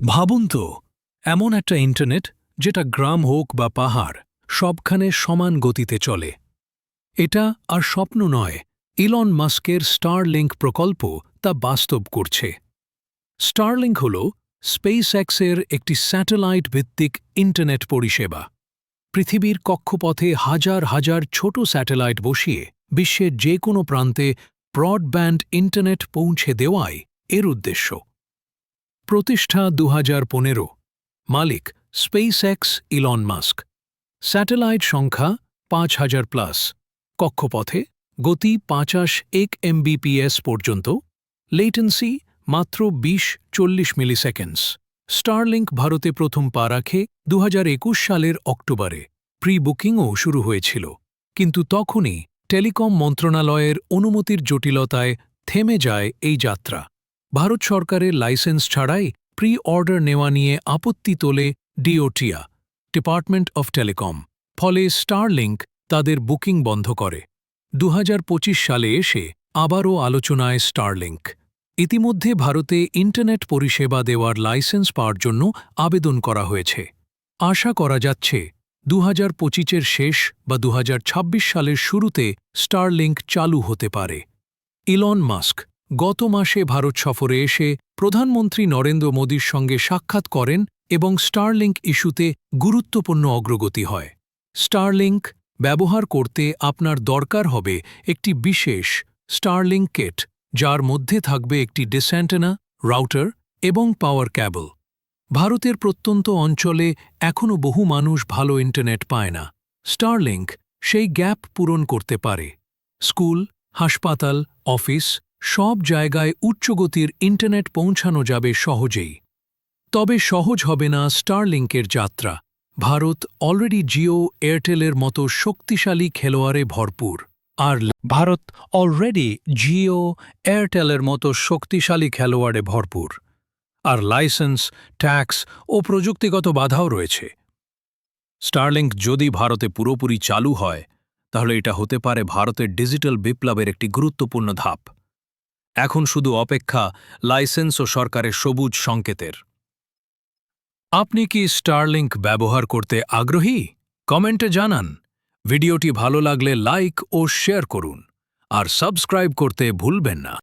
ভাবুন তো, এমন একটা ইন্টারনেট যেটা গ্রাম হোক বা পাহাড়, সবখানে সমান গতিতে চলে। এটা আর স্বপ্ন নয়, ইলন মাস্কের স্টারলিংক প্রকল্প তা বাস্তব করছে। স্টারলিংক হল স্পেস এক্সের একটি স্যাটেলাইট ভিত্তিক ইন্টারনেট পরিষেবা। পৃথিবীর কক্ষপথে হাজার হাজার ছোট স্যাটেলাইট বসিয়ে বিশ্বের যে কোনো প্রান্তে ব্রডব্যান্ড ইন্টারনেট পৌঁছে দেওয়াই এর উদ্দেশ্য। প্রতিষ্ঠা দু মালিক SpaceX Elon Musk satellite সংখ্যা পাঁচ হাজার প্লাস। কক্ষপথে গতি পাঁচাশ এক এমবিপিএস পর্যন্ত। লেটেন্সি মাত্র বিশ চল্লিশ মিলিসেকেন্ডস স্টারলিংক ভারতে প্রথম পা রাখে দু হাজার একুশ সালের অক্টোবরে। প্রি বুকিংও শুরু হয়েছিল। কিন্তু তখনই টেলিকম মন্ত্রণালয়ের অনুমতির জটিলতায় থেমে যায় এই যাত্রা। ভারত সরকারের লাইসেন্স ছাড়াই প্রি অর্ডার নেওয়া নিয়ে আপত্তি তোলে ডিওটিয়া, ডিপার্টমেন্ট অফ টেলিকম। ফলে স্টারলিংক তাদের বুকিং বন্ধ করে। দু হাজার পঁচিশ সালে এসে আবারও আলোচনায় স্টারলিংক। ইতিমধ্যে ভারতে ইন্টারনেট পরিষেবা দেওয়ার লাইসেন্স পাওয়ার জন্য আবেদন করা হয়েছে। আশা করা যাচ্ছে দু হাজার পঁচিশের শেষ বা দুহাজার ছাব্বিশ সালের শুরুতে স্টারলিংক চালু হতে পারে। ইলন মাস্ক গত মাসে ভারত সফরে এসে প্রধানমন্ত্রী নরেন্দ্র মোদীর সঙ্গে সাক্ষাৎ করেন এবং স্টারলিংক ইস্যুতে গুরুত্বপূর্ণ অগ্রগতি হয়। স্টারলিংক ব্যবহার করতে আপনার দরকার হবে একটি বিশেষ স্টারলিংক কেট, যার মধ্যে থাকবে একটি ডিস্যান্টেনা রাউটার এবং পাওয়ার ক্যাবল। ভারতের প্রত্যন্ত অঞ্চলে এখনও বহু মানুষ ভালো ইন্টারনেট পায় না। স্টারলিংক সেই গ্যাপ পূরণ করতে পারে। স্কুল, হাসপাতাল, অফিস সব জায়গায় উচ্চগতির ইন্টারনেট পৌঁছানো যাবে সহজেই। তবে সহজ হবে না স্টারলিংকের যাত্রা। ভারত অলরেডি জিও এয়ারটেলের মতো শক্তিশালী খেলোয়াড়ে ভরপুর। আর ভারত অলরেডি জিও এয়ারটেলের মতো শক্তিশালী খেলোয়াড়ে ভরপুর। আর লাইসেন্স, ট্যাক্স ও প্রযুক্তিগত বাধাও রয়েছে। স্টারলিংক যদি ভারতে পুরোপুরি চালু হয়, তাহলে এটা হতে পারে ভারতের ডিজিটাল বিপ্লবের একটি গুরুত্বপূর্ণ ধাপ। এখন শুধু অপেক্ষা লাইসেন্স ও সরকারের সবুজ সংকেতের। আপনি কি স্টারলিংক ব্যবহার করতে আগ্রহী? কমেন্টে জানান। ভিডিওটি ভালো লাগলে লাইক ও শেয়ার করুন। আর সাবস্ক্রাইব করতে ভুলবেন না।